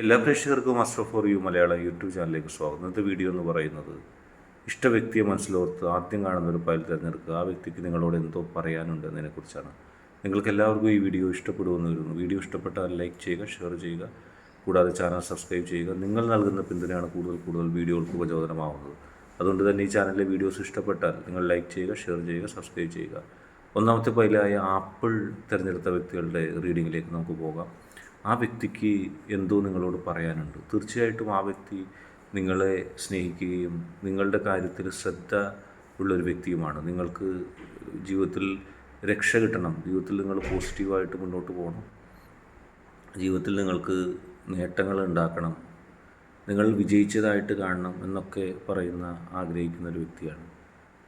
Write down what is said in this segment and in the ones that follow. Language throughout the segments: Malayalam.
എല്ലാ പ്രേക്ഷകർക്കും master for you Malayalam YouTube ചാനലിലേക്ക് സ്വാഗതം. ഇന്നത്തെ വീഡിയോ എന്ന് പറയുന്നത് ഇഷ്ട വ്യക്തിയെ മനസ്സിലോർത്ത് ആദ്യം കാണുന്ന ഒരു ഫയൽ തിരഞ്ഞെടുക്കുക. ആ വ്യക്തിക്ക് നിങ്ങളോട് എന്തോ പറയാനുണ്ട് എന്നതിനെക്കുറിച്ചാണ്. നിങ്ങൾക്ക് എല്ലാവർക്കും ഈ വീഡിയോ ഇഷ്ടപ്പെടുമെന്ന് വരുന്നു വീഡിയോ ഇഷ്ടപ്പെട്ടാൽ ലൈക്ക് ചെയ്യുക ഷെയർ ചെയ്യുക. കൂടാതെ ചാനൽ സബ്സ്ക്രൈബ് ചെയ്യുക. നിങ്ങൾ നൽകുന്ന പിന്തുണയാണ് കൂടുതൽ കൂടുതൽ വീഡിയോകൾക്ക് പ്രചോദനമാവുന്നത്. അതുകൊണ്ട് തന്നെ ഈ ചാനലിലെ വീഡിയോസ് ഇഷ്ടപ്പെട്ടാൽ നിങ്ങൾ ലൈക്ക് ചെയ്യുക ഷെയർ ചെയ്യുക സബ്സ്ക്രൈബ് ചെയ്യുക. ഒന്നാമത്തെ ഫയലായ ആപ്പിൾ തിരഞ്ഞെടുത്ത വ്യക്തികളുടെ റീഡിങ്ങിലേക്ക് നമുക്ക് പോകാം. ആ വ്യക്തിക്ക് എന്തോ നിങ്ങളോട് പറയാനുണ്ട്. തീർച്ചയായിട്ടും ആ വ്യക്തി നിങ്ങളെ സ്നേഹിക്കുകയും നിങ്ങളുടെ കാര്യത്തിൽ ശ്രദ്ധ ഉള്ളൊരു വ്യക്തിയുമാണ്. നിങ്ങൾക്ക് ജീവിതത്തിൽ രക്ഷ കിട്ടണം. ജീവിതത്തിൽ നിങ്ങൾ പോസിറ്റീവായിട്ട് മുന്നോട്ട് പോകണം. ജീവിതത്തിൽ നിങ്ങൾക്ക് നേട്ടങ്ങൾ ഉണ്ടാക്കണം. നിങ്ങൾ വിജയിച്ചതായിട്ട് കാണണം എന്നൊക്കെ പറയുന്ന ആഗ്രഹിക്കുന്ന ഒരു വ്യക്തിയാണ്.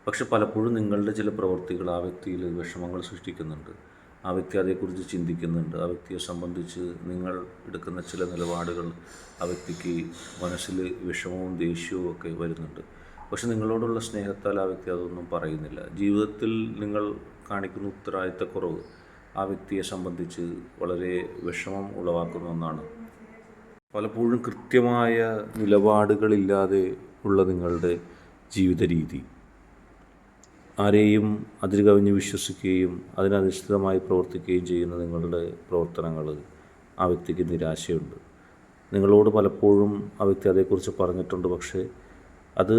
പക്ഷെ പലപ്പോഴും നിങ്ങളുടെ ചില പ്രവൃത്തികൾ ആ വ്യക്തിയിൽ വിഷമങ്ങൾ സൃഷ്ടിക്കുന്നുണ്ട്. ആ വ്യക്തി അതേക്കുറിച്ച് ചിന്തിക്കുന്നുണ്ട്. ആ വ്യക്തിയെ സംബന്ധിച്ച് നിങ്ങൾ എടുക്കുന്ന ചില നിലപാടുകൾ ആ വ്യക്തിക്ക് മനസ്സിൽ വിഷമവും ദേഷ്യവും ഒക്കെ വരുന്നുണ്ട്. പക്ഷെ നിങ്ങളോടുള്ള സ്നേഹത്താൽ ആ വ്യക്തി അതൊന്നും പറയുന്നില്ല. ജീവിതത്തിൽ നിങ്ങൾ കാണിക്കുന്ന ഉത്തരവാദിത്തക്കുറവ് ആ വ്യക്തിയെ സംബന്ധിച്ച് വളരെ വിഷമം ഉളവാക്കുന്ന ഒന്നാണ്. പലപ്പോഴും കൃത്യമായ നിലപാടുകളില്ലാതെ ഉള്ള നിങ്ങളുടെ ജീവിത രീതി ആരെയും അതിൽ കവിഞ്ഞ് വിശ്വസിക്കുകയും അതിനധിഷ്ഠിതമായി പ്രവർത്തിക്കുകയും ചെയ്യുന്ന നിങ്ങളുടെ പ്രവർത്തനങ്ങൾ ആ വ്യക്തിക്ക് നിരാശയുണ്ട്. നിങ്ങളോട് പലപ്പോഴും ആ വ്യക്തി അതേക്കുറിച്ച് പറഞ്ഞിട്ടുണ്ട്. പക്ഷേ അത്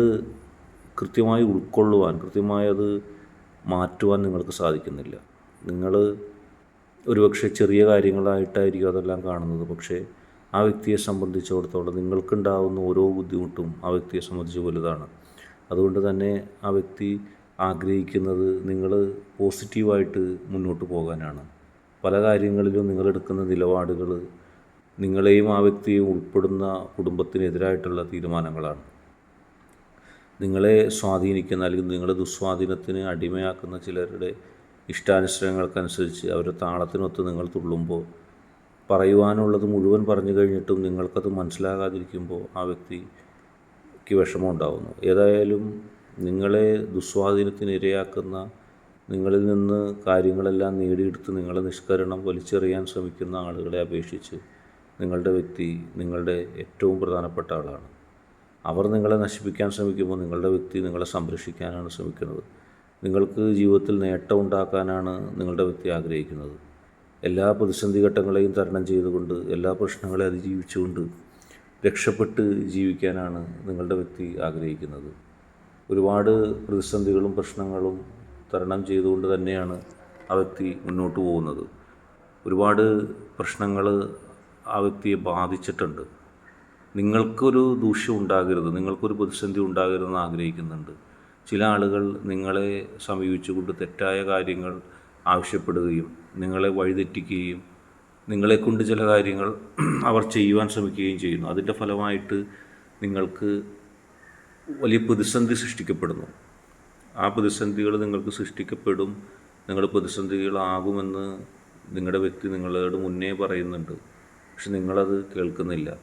കൃത്യമായി ഉൾക്കൊള്ളുവാൻ കൃത്യമായി അത് മാറ്റുവാൻ നിങ്ങൾക്ക് സാധിക്കുന്നില്ല. നിങ്ങൾ ഒരുപക്ഷെ ചെറിയ കാര്യങ്ങളായിട്ടായിരിക്കും അതെല്ലാം കാണുന്നത്. പക്ഷേ ആ വ്യക്തിയെ സംബന്ധിച്ചിടത്തോളം നിങ്ങൾക്കുണ്ടാവുന്ന ഓരോ ബുദ്ധിമുട്ടും ആ വ്യക്തിയെ സംബന്ധിച്ച് വലുതാണ്. അതുകൊണ്ട് തന്നെ ആ വ്യക്തി ആഗ്രഹിക്കുന്നത് നിങ്ങൾ പോസിറ്റീവായിട്ട് മുന്നോട്ട് പോകാനാണ്. പല കാര്യങ്ങളിലും നിങ്ങളെടുക്കുന്ന നിലപാടുകൾ നിങ്ങളെയും ആ വ്യക്തിയെയും ഉൾപ്പെടുന്ന കുടുംബത്തിനെതിരായിട്ടുള്ള തീരുമാനങ്ങളാണ്. നിങ്ങളെ സ്വാധീനിക്കുന്ന അല്ലെങ്കിൽ നിങ്ങളുടെ ദുസ്വാധീനത്തിന് അടിമയാക്കുന്ന ചിലരുടെ ഇഷ്ടാനുസരണങ്ങൾക്കനുസരിച്ച് അവരുടെ താളത്തിനൊത്ത് നിങ്ങൾ തുള്ളുമ്പോൾ പറയുവാനുള്ളത് മുഴുവൻ പറഞ്ഞു കഴിഞ്ഞിട്ടും നിങ്ങൾക്കത് മനസ്സിലാകാതിരിക്കുമ്പോൾ ആ വ്യക്തിക്ക് വിഷമം ഉണ്ടാകുന്നു ഏതായാലും നിങ്ങളെ ദുസ്വാധീനത്തിന് ഇരയാക്കുന്ന നിങ്ങളിൽ നിന്ന് കാര്യങ്ങളെല്ലാം നേടിയെടുത്ത് നിങ്ങളെ നിഷ്കരണം വലിച്ചെറിയാൻ ശ്രമിക്കുന്ന ആളുകളെ അപേക്ഷിച്ച് നിങ്ങളുടെ വ്യക്തി നിങ്ങളുടെ ഏറ്റവും പ്രധാനപ്പെട്ട ആളാണ്. അവർ നിങ്ങളെ നശിപ്പിക്കാൻ ശ്രമിക്കുമ്പോൾ നിങ്ങളുടെ വ്യക്തി നിങ്ങളെ സംരക്ഷിക്കാനാണ് ശ്രമിക്കുന്നത്. നിങ്ങൾക്ക് ജീവിതത്തിൽ നേട്ടം ഉണ്ടാക്കാനാണ് നിങ്ങളുടെ വ്യക്തി ആഗ്രഹിക്കുന്നത്. എല്ലാ പ്രതിസന്ധി ഘട്ടങ്ങളെയും തരണം ചെയ്തുകൊണ്ട് എല്ലാ പ്രശ്നങ്ങളെ അതിജീവിച്ചുകൊണ്ട് രക്ഷപ്പെട്ട് ജീവിക്കാനാണ് നിങ്ങളുടെ വ്യക്തി ആഗ്രഹിക്കുന്നത്. ഒരുപാട് പ്രതിസന്ധികളും പ്രശ്നങ്ങളും തരണം ചെയ്തുകൊണ്ട് തന്നെയാണ് ആ വ്യക്തി മുന്നോട്ട് പോകുന്നത്. ഒരുപാട് പ്രശ്നങ്ങൾ ആ വ്യക്തിയെ ബാധിച്ചിട്ടുണ്ട്. നിങ്ങൾക്കൊരു ദൂഷ്യം ഉണ്ടാകരുത് നിങ്ങൾക്കൊരു പ്രതിസന്ധി ഉണ്ടാകരുതെന്ന് ആഗ്രഹിക്കുന്നുണ്ട്. ചില ആളുകൾ നിങ്ങളെ സമീപിച്ചുകൊണ്ട് തെറ്റായ കാര്യങ്ങൾ ആവശ്യപ്പെടുകയും നിങ്ങളെ വഴിതെറ്റിക്കുകയും നിങ്ങളെക്കൊണ്ട് ചില കാര്യങ്ങൾ അവർ ചെയ്യുവാൻ ശ്രമിക്കുകയും ചെയ്യുന്നു. അതിന്റെ ഫലമായിട്ട് നിങ്ങൾക്ക് വലിയ പ്രതിസന്ധി സൃഷ്ടിക്കപ്പെടുന്നു. ആ പ്രതിസന്ധികൾ നിങ്ങൾക്ക് സൃഷ്ടിക്കപ്പെടും. നിങ്ങൾ പ്രതിസന്ധികളാകുമെന്ന് നിങ്ങളുടെ വ്യക്തി നിങ്ങളോട് മുന്നേ പറയുന്നുണ്ട്. പക്ഷെ നിങ്ങളത് കേൾക്കുന്നില്ല.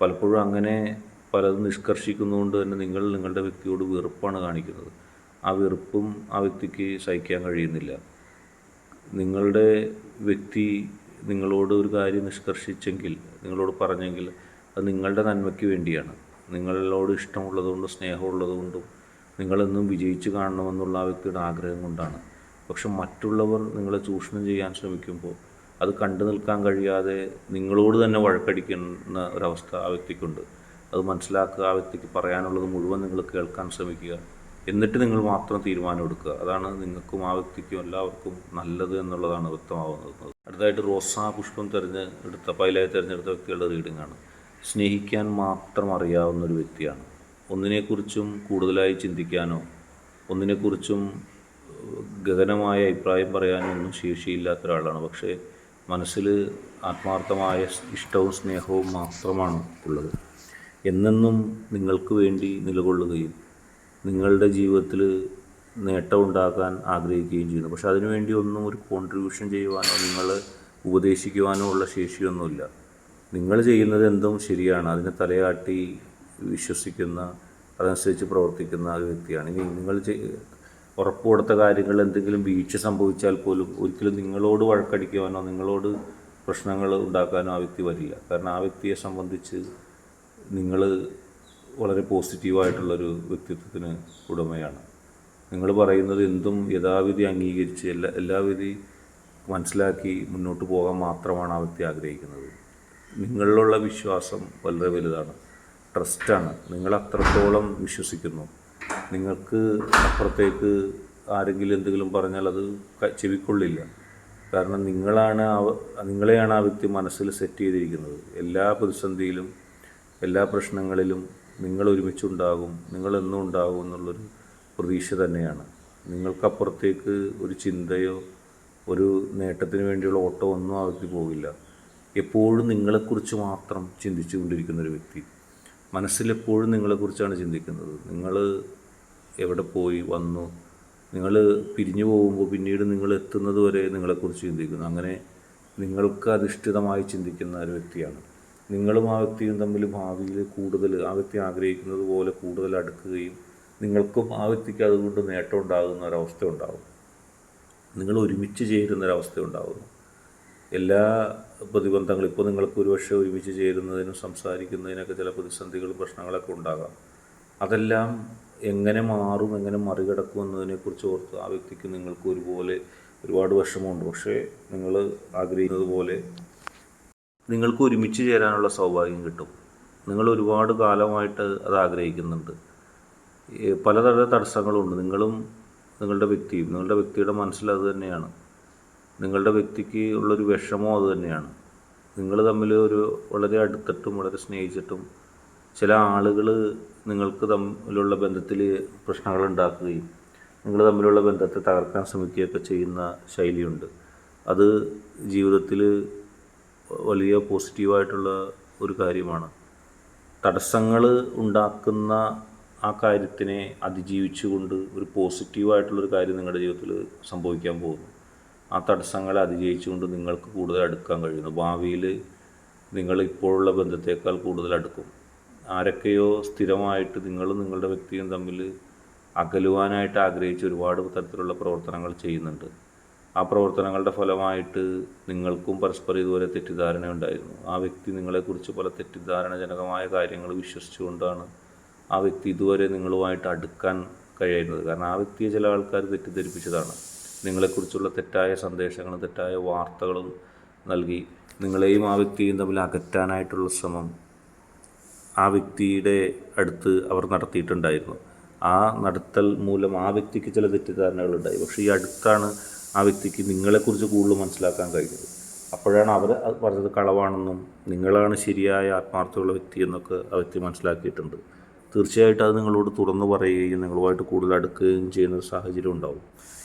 പലപ്പോഴും അങ്ങനെ പലതും നിഷ്കർഷിക്കുന്നതുകൊണ്ട് തന്നെ നിങ്ങൾ നിങ്ങളുടെ വ്യക്തിയോട് വെറുപ്പാണ് കാണിക്കുന്നത്. ആ വെറുപ്പും ആ വ്യക്തിക്ക് സഹിക്കാൻ കഴിയുന്നില്ല. നിങ്ങളുടെ വ്യക്തി നിങ്ങളോട് ഒരു കാര്യം നിഷ്കർഷിച്ചെങ്കിൽ നിങ്ങളോട് പറഞ്ഞെങ്കിൽ അത് നിങ്ങളുടെ നന്മയ്ക്ക് വേണ്ടിയാണ്. നിങ്ങളോട് ഇഷ്ടമുള്ളതുകൊണ്ടും സ്നേഹമുള്ളതുകൊണ്ടും നിങ്ങളെന്നും വിജയിച്ചു കാണണമെന്നുള്ള ആ വ്യക്തിയുടെ ആഗ്രഹം കൊണ്ടാണ്. പക്ഷെ മറ്റുള്ളവർ നിങ്ങളെ ചൂഷണം ചെയ്യാൻ ശ്രമിക്കുമ്പോൾ അത് കണ്ടു നിൽക്കാൻ കഴിയാതെ നിങ്ങളോട് തന്നെ വഴക്കടിക്കുന്ന ഒരവസ്ഥ ആ വ്യക്തിക്കുണ്ട്. അത് മനസ്സിലാക്കുക ആ വ്യക്തിക്ക് പറയാനുള്ളത് മുഴുവൻ നിങ്ങൾ കേൾക്കാൻ ശ്രമിക്കുക. എന്നിട്ട് നിങ്ങൾ മാത്രം തീരുമാനമെടുക്കുക അതാണ് നിങ്ങൾക്കും ആ വ്യക്തിക്കും എല്ലാവർക്കും നല്ലത് എന്നുള്ളതാണ് വ്യക്തമാവുന്നത്. അടുത്തതായിട്ട് റോസാ പുഷ്പം തിരഞ്ഞെടുത്ത പൈലായി തിരഞ്ഞെടുത്ത വ്യക്തികളുടെ റീഡിംഗ് ആണ് സ്നേഹിക്കാൻ മാത്രം അറിയാവുന്ന ഒരു വ്യക്തിയാണ്. ഒന്നിനെക്കുറിച്ചും കൂടുതലായി ചിന്തിക്കാനോ ഒന്നിനെക്കുറിച്ചും ഗഹനമായ അഭിപ്രായം പറയാനോ ഒന്നും ശേഷിയില്ലാത്ത ഒരാളാണ്. പക്ഷേ മനസ്സിൽ ആത്മാർത്ഥമായ ഇഷ്ടവും സ്നേഹവും മാത്രമാണ് ഉള്ളത്. എന്നെന്നും നിങ്ങൾക്ക് വേണ്ടി നിലകൊള്ളുകയും നിങ്ങളുടെ ജീവിതത്തിൽ നേട്ടമുണ്ടാക്കാൻ ആഗ്രഹിക്കുകയും ചെയ്യുന്നു. പക്ഷേ അതിനുവേണ്ടി ഒന്നും ഒരു കോൺട്രിബ്യൂഷൻ ചെയ്യുവാനോ നിങ്ങൾ ഉപദേശിക്കുവാനോ ഉള്ള ശേഷിയൊന്നുമില്ല. നിങ്ങൾ ചെയ്യുന്നത് എന്തും ശരിയാണ്. അതിനെ തലയാട്ടി വിശ്വസിക്കുന്ന അതനുസരിച്ച് പ്രവർത്തിക്കുന്ന ഒരു വ്യക്തിയാണ്. ഇനി നിങ്ങൾ ഉറപ്പ് കൊടുത്ത കാര്യങ്ങൾ എന്തെങ്കിലും വീഴ്ച സംഭവിച്ചാൽ പോലും ഒരിക്കലും നിങ്ങളോട് വഴക്കടിക്കുവാനോ നിങ്ങളോട് പ്രശ്നങ്ങൾ ഉണ്ടാക്കാനോ ആ വ്യക്തി വരില്ല. കാരണം ആ വ്യക്തിയെ സംബന്ധിച്ച് നിങ്ങൾ വളരെ പോസിറ്റീവായിട്ടുള്ളൊരു വ്യക്തിത്വത്തിന് ഉടമയാണ്. നിങ്ങൾ പറയുന്നത് എന്തും യഥാവിധി അംഗീകരിച്ച് എല്ലാ എല്ലാവിധി മനസ്സിലാക്കി മുന്നോട്ട് പോകാൻ മാത്രമാണ് ആ വ്യക്തി ആഗ്രഹിക്കുന്നത്. നിങ്ങളിലുള്ള വിശ്വാസം വളരെ വലുതാണ്. ട്രസ്റ്റാണ് നിങ്ങൾ അത്രത്തോളം വിശ്വസിക്കുന്നു. നിങ്ങൾക്ക് അപ്പുറത്തേക്ക് ആരെങ്കിലും എന്തെങ്കിലും പറഞ്ഞാൽ അത് ചെവിക്കൊള്ളില്ല. കാരണം നിങ്ങളാണ് നിങ്ങളെയാണ് ആ വ്യക്തി മനസ്സിൽ സെറ്റ് ചെയ്തിരിക്കുന്നത്. എല്ലാ പ്രതിസന്ധിയിലും എല്ലാ പ്രശ്നങ്ങളിലും നിങ്ങൾ ഒരുമിച്ചുണ്ടാകും. നിങ്ങൾ എന്നും ഉണ്ടാകും എന്നുള്ളൊരു പ്രതീക്ഷ തന്നെയാണ്. നിങ്ങൾക്കപ്പുറത്തേക്ക് ഒരു ചിന്തയോ ഒരു നേട്ടത്തിന് വേണ്ടിയുള്ള ഓട്ടോ ഒന്നും ആ വ്യക്തി പോകില്ല എപ്പോഴും നിങ്ങളെക്കുറിച്ച് മാത്രം ചിന്തിച്ചു കൊണ്ടിരിക്കുന്ന ഒരു വ്യക്തി. മനസ്സിലെപ്പോഴും നിങ്ങളെക്കുറിച്ചാണ് ചിന്തിക്കുന്നത്. നിങ്ങൾ എവിടെ പോയി വന്നു. നിങ്ങൾ പിരിഞ്ഞു പോകുമ്പോൾ പിന്നീട് നിങ്ങൾ എത്തുന്നത് വരെ നിങ്ങളെക്കുറിച്ച് ചിന്തിക്കുന്നു. അങ്ങനെ നിങ്ങൾക്ക് അധിഷ്ഠിതമായി ചിന്തിക്കുന്ന ഒരു വ്യക്തിയാണ്. നിങ്ങളും ആ വ്യക്തിയും തമ്മിൽ ഭാവിയിൽ കൂടുതൽ ആ വ്യക്തി ആഗ്രഹിക്കുന്നത് പോലെ കൂടുതൽ അടുക്കുകയും നിങ്ങൾക്കും ആ വ്യക്തിക്ക് അതുകൊണ്ട് നേട്ടം ഉണ്ടാകുന്ന ഒരവസ്ഥ ഉണ്ടാകും. നിങ്ങൾ ഒരുമിച്ച് ചേരുന്ന ഒരവസ്ഥ ഉണ്ടാകുന്നു. എല്ലാ പ്രതിബന്ധങ്ങളും ഇപ്പോൾ നിങ്ങൾക്ക് ഒരുപക്ഷെ ഒരുമിച്ച് ചേരുന്നതിനും സംസാരിക്കുന്നതിനൊക്കെ ചില പ്രതിസന്ധികളും പ്രശ്നങ്ങളൊക്കെ ഉണ്ടാകാം. അതെല്ലാം എങ്ങനെ മാറും എങ്ങനെ മറികടക്കും എന്നതിനെക്കുറിച്ച് ഓർത്ത് ആ വ്യക്തിക്ക് നിങ്ങൾക്ക് ഒരുപോലെ ഒരുപാട് വിഷമമുണ്ട്. പക്ഷേ നിങ്ങൾ ആഗ്രഹിക്കുന്നത് പോലെ നിങ്ങൾക്ക് ഒരുമിച്ച് ചേരാനുള്ള സൗഭാഗ്യം കിട്ടും. നിങ്ങൾ ഒരുപാട് കാലമായിട്ട് അത് ആഗ്രഹിക്കുന്നുണ്ട്. പലതരം തടസ്സങ്ങളുണ്ട്. നിങ്ങളും നിങ്ങളുടെ വ്യക്തിയും നിങ്ങളുടെ വ്യക്തിയുടെ മനസ്സിൽ അത് തന്നെയാണ്. നിങ്ങളുടെ വ്യക്തിക്ക് ഉള്ളൊരു വിഷമം അത് തന്നെയാണ്. നിങ്ങൾ തമ്മിൽ ഒരു വളരെ അടുത്തിട്ടും വളരെ സ്നേഹിച്ചിട്ടും ചില ആളുകൾ നിങ്ങൾക്ക് തമ്മിലുള്ള ബന്ധത്തിൽ പ്രശ്നങ്ങൾ ഉണ്ടാക്കുകയും നിങ്ങൾ തമ്മിലുള്ള ബന്ധത്തെ തകർക്കാൻ ശ്രമിക്കുകയൊക്കെ ചെയ്യുന്ന ശൈലിയുണ്ട്. അത് ജീവിതത്തിൽ വലിയ പോസിറ്റീവായിട്ടുള്ള ഒരു കാര്യമാണ്. തടസ്സങ്ങൾ ഉണ്ടാക്കുന്ന ആ കാര്യത്തിനെ അതിജീവിച്ചുകൊണ്ട് ഒരു പോസിറ്റീവായിട്ടുള്ളൊരു കാര്യം നിങ്ങളുടെ ജീവിതത്തിൽ സംഭവിക്കാൻ പോകുന്നു. ആ തടസ്സങ്ങളെ അതിജയിച്ചുകൊണ്ട് നിങ്ങൾക്ക് കൂടുതൽ അടുക്കാൻ കഴിയുന്നു. ഭാവിയിൽ നിങ്ങൾ ഇപ്പോഴുള്ള ബന്ധത്തേക്കാൾ കൂടുതൽ അടുക്കും. ആരൊക്കെയോ സ്ഥിരമായിട്ട് നിങ്ങളും നിങ്ങളുടെ വ്യക്തിയും തമ്മിൽ അകലുവാനായിട്ട് ആഗ്രഹിച്ച് ഒരുപാട് തരത്തിലുള്ള പ്രവർത്തനങ്ങൾ ചെയ്യുന്നുണ്ട്. ആ പ്രവർത്തനങ്ങളുടെ ഫലമായിട്ട് നിങ്ങൾക്കും പരസ്പരം ഇതുവരെ തെറ്റിദ്ധാരണ ഉണ്ടായിരുന്നു. ആ വ്യക്തി നിങ്ങളെക്കുറിച്ച് പല തെറ്റിദ്ധാരണജനകമായ കാര്യങ്ങൾ വിശ്വസിച്ചുകൊണ്ടാണ് ആ വ്യക്തി ഇതുവരെ നിങ്ങളുമായിട്ട് അടുക്കാൻ കഴിയുന്നത് കാരണം ആ വ്യക്തിയെ ചില ആൾക്കാർ തെറ്റിദ്ധരിപ്പിച്ചതാണ്. നിങ്ങളെക്കുറിച്ചുള്ള തെറ്റായ സന്ദേശങ്ങളും തെറ്റായ വാർത്തകളും നൽകി നിങ്ങളെയും ആ വ്യക്തിയും തമ്മിൽ അകറ്റാനായിട്ടുള്ള ശ്രമം ആ വ്യക്തിയുടെ അടുത്ത് അവർ നടത്തിയിട്ടുണ്ടായിരുന്നു. ആ നടത്തൽ മൂലം ആ വ്യക്തിക്ക് ചില തെറ്റിദ്ധാരണകളുണ്ടായി. പക്ഷേ ഈ അടുത്താണ് ആ വ്യക്തിക്ക് നിങ്ങളെക്കുറിച്ച് കൂടുതൽ മനസ്സിലാക്കാൻ കഴിഞ്ഞത്. അപ്പോഴാണ് അവർ പറഞ്ഞത് കളവാണെന്നും നിങ്ങളാണ് ശരിയായ ആത്മാർത്ഥമുള്ള വ്യക്തി എന്നൊക്കെ ആ വ്യക്തി മനസ്സിലാക്കിയിട്ടുണ്ട്. തീർച്ചയായിട്ടും അത് നിങ്ങളോട് തുറന്നു പറയുകയും നിങ്ങളുമായിട്ട് കൂടുതൽ അടുക്കുകയും ചെയ്യുന്ന ഒരു സാഹചര്യം ഉണ്ടാവും.